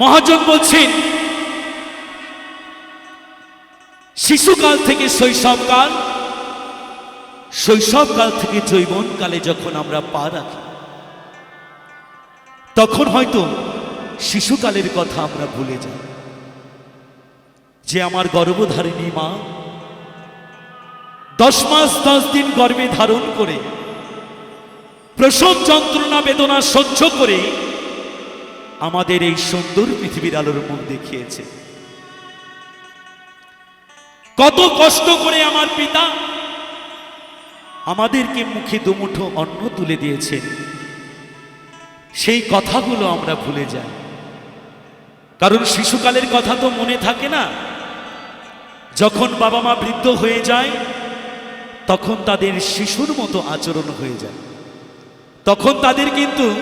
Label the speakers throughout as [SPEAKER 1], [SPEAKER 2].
[SPEAKER 1] মহাজন বলছেন, শিশুকাল থেকে শৈশবকাল শৈশবকাল থেকে যৌবনকালে যখন আমরা পা রাখি, তখন হয়তো শিশুকালের কথা আমরা ভুলে যাই। যে আমার গর্ভধারিণী মা, দশ মাস দশ দিন গর্ভে ধারণ করে প্রসব যন্ত্রণা বেদনা সহ্য করে আমাদের এই সুন্দর পৃথিবীর আলোর মুখ দেখিয়েছে। কত কষ্ট করে আমার পিতা আমাদেরকে মুখে দুমুঠো অন্ন তুলে দিয়েছেন সেই কথাগুলো আমরা ভুলে যাই। কারণ শিশুকালের কথা তো মনে থাকে না। যখন বাবা মা বৃদ্ধ হয়ে যায়, তখন তাদের শিশুর মতো আচরণ হয়ে যায়। তখন তাদের কিন্তু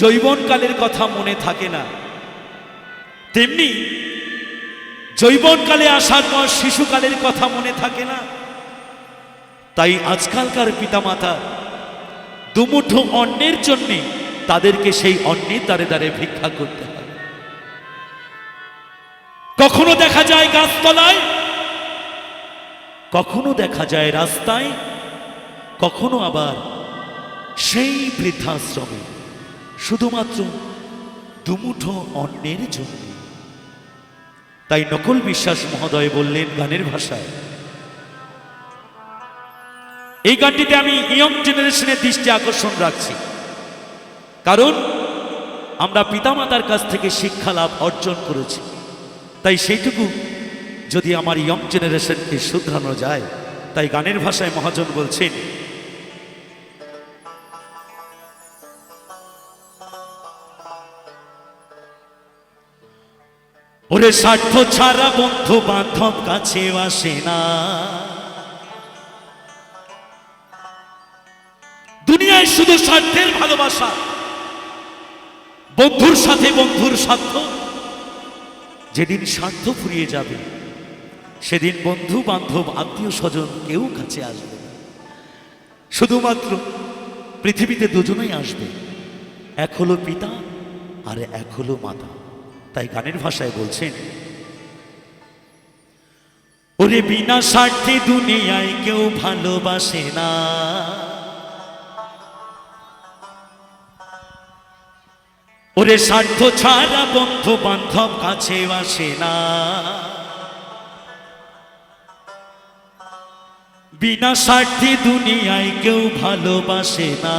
[SPEAKER 1] যৌবনকালের কথা মনে থাকে না। তেমনি যৌবনকালে আসার পর শিশুকালের কথা মনে থাকে না। তাই আজকালকার পিতামাতা দুমুঠো অন্যের জন্যে তাদেরকে সেই অন্যের দ্বারে দ্বারে ভিক্ষা করতে হয়। কখনো দেখা যায় গাছতলায়, কখনো দেখা যায় রাস্তায়, কখনো আবার সেই বৃদ্ধাশ্রমে। শুধুমাত্র দুমুঠো অন্যের জন্য। তাই নকল বিশ্বাস মহোদয় বললেন গানের ভাষায়, এই গানটিতে আমি ইয়ং জেনারেশনের দৃষ্টি আকর্ষণ রাখছি। কারণ আমরা পিতামাতার কাছ থেকে শিক্ষা লাভ অর্জন করেছি। তাই সেইটুকু যদি আমার ইয়ং জেনারেশনকে শুধরানো যায়, তাই গানের ভাষায় মহাজন বলছেন ওরে স্বার্থ ছাড়া বন্ধু বান্ধব কাছে আসে না। দুনিয়ায় শুধু স্বার্থের ভালোবাসা, বন্ধুর সাথে বন্ধুর স্বার্থ। যেদিন স্বার্থ ফুরিয়ে যাবে, সেদিন বন্ধু বান্ধব আত্মীয় স্বজন কেউ কাছে আসবে শুধুমাত্র পৃথিবীতে দুজনেই আসবে, এক হলো পিতা আর এক হলো মাতা। তাই গানের ভাষায় বলছেন, ওরে বিনা স্বার্থে দুনিয়ায় কেউ ভালোবাসে না। ওরে স্বার্থ ছাড়া বন্ধু বান্ধব কাছে আসে না। বিনা স্বার্থে দুনিয়ায় কেউ ভালোবাসে না।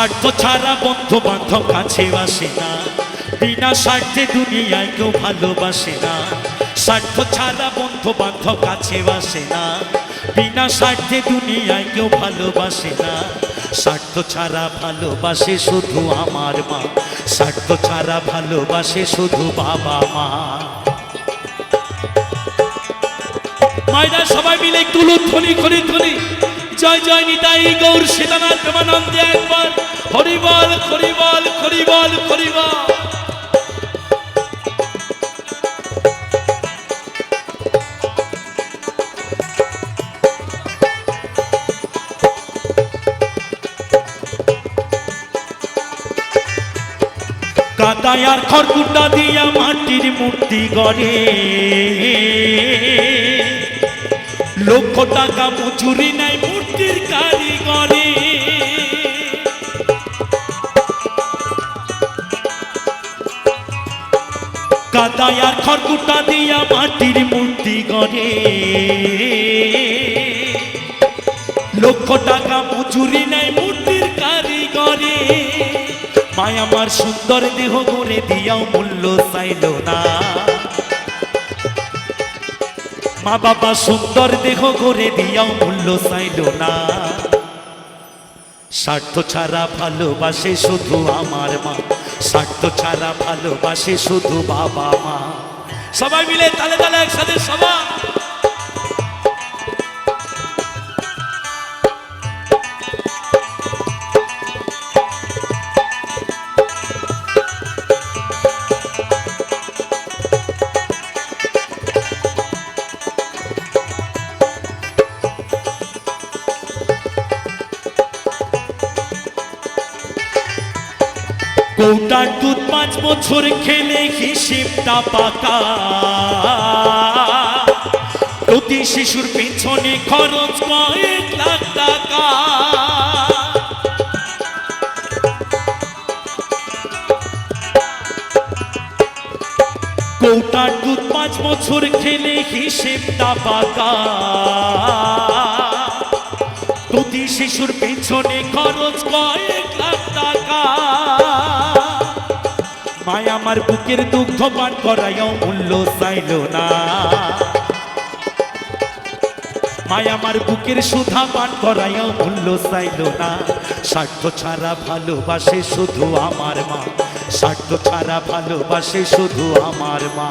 [SPEAKER 1] স্বার্থ ছাড়া বন্ধু বান্ধব কাছে আসে না। বিনা স্বার্থে দুনিয়ায় কেউ ভালোবাসে না। স্বার্থ ছাড়া বন্ধু বান্ধব কাছে আসে না। বিনা স্বার্থে দুনিয়ায় কেউ ভালোবাসে না। স্বার্থ ছাড়া ভালোবাসে শুধু আমার মা। স্বার্থ ছাড়া ভালোবাসে শুধু বাবা মা। মায়েরা সবাই মিলে তুলুন ধনি ধনি ধনি জয় জয় নিতাই গৌর সীতানাথ প্রেমানন্দে একবার। হরিবল হরিবল হরিবল হরিবল। কাদায় আর খড়কুটা দিয়া মাটির মূর্তি গড়ে। লক্ষ টাকা মজুরি নাই মূর্তির কারিগরে। কাদায় আর খড়কুটা দিয়া মাটির মূর্তি গড়ে। লক্ষ টাকা মজুরি নাই মূর্তির কারিগরে। মায় আমার সুন্দর দেহ গড়ে দিয়াও মূল্য চাইল না। মা বাবা সুন্দর দেহ করে দিয়াও মূল্য চাইল না। স্বার্থ ছাড়া ভালোবাসে শুধু আমার মা। স্বার্থ ছাড়া ভালোবাসে শুধু বাবা মা। সবাই মিলে তালে তালে একসাথে সবাই। কৌটার দুধ পাঁচ বছর খেলে হিসেবটা পাকা। প্রতি শিশুর পেছনে খরচ কয়েক লাখ টাকা। কৌটার দুধ পাঁচ বছর খেলে হিসেবটা পাকা। প্রতি শিশুর পেছনে খরচ কয়েক লাখ টাকা। আমার বুকের দুঃখ পান করাইও মূল্য চাইল না। মায় আমার বুকের সুধা পান করাইও মূল্য চাইল না। স্বার্থ ছাড়া ভালোবাসে শুধু আমার মা। স্বার্থ ছাড়া ভালোবাসে শুধু আমার মা।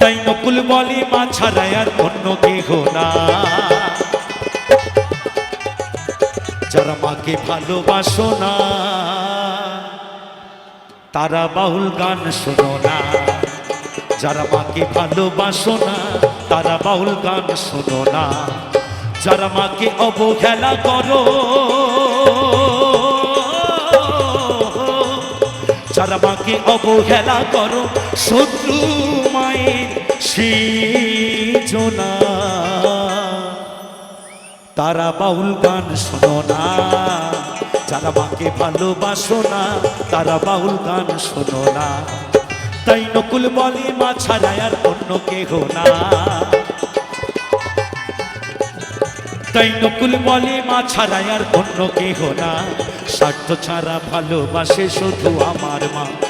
[SPEAKER 1] তাই নকুল বলে, মা ছাড়াই আর অন্য কেহ না। যারা মাকে ভালোবাসো না, তারা বাউল গান শোনো না। যারা মাকে ভালোবাসো না, তারা বাউল গান শোনো না। যারা মাকে অবহেলা করো, যারা মাকে অবহেলা করো, শত্রু মায়ের সৃজনা তারা বাউল গান শোনো না। যারা মাকে ভালোবাসো না, তারা বাউল গান শোনো না। তাই নকুল বলে, মা ছাড়া আর অন্য কেহ না। তাই নকুল বলে, মা ছাড়া আর অন্য কেহ না। স্বার্থ ছাড়া ভালোবাসে শুধু আমার মা।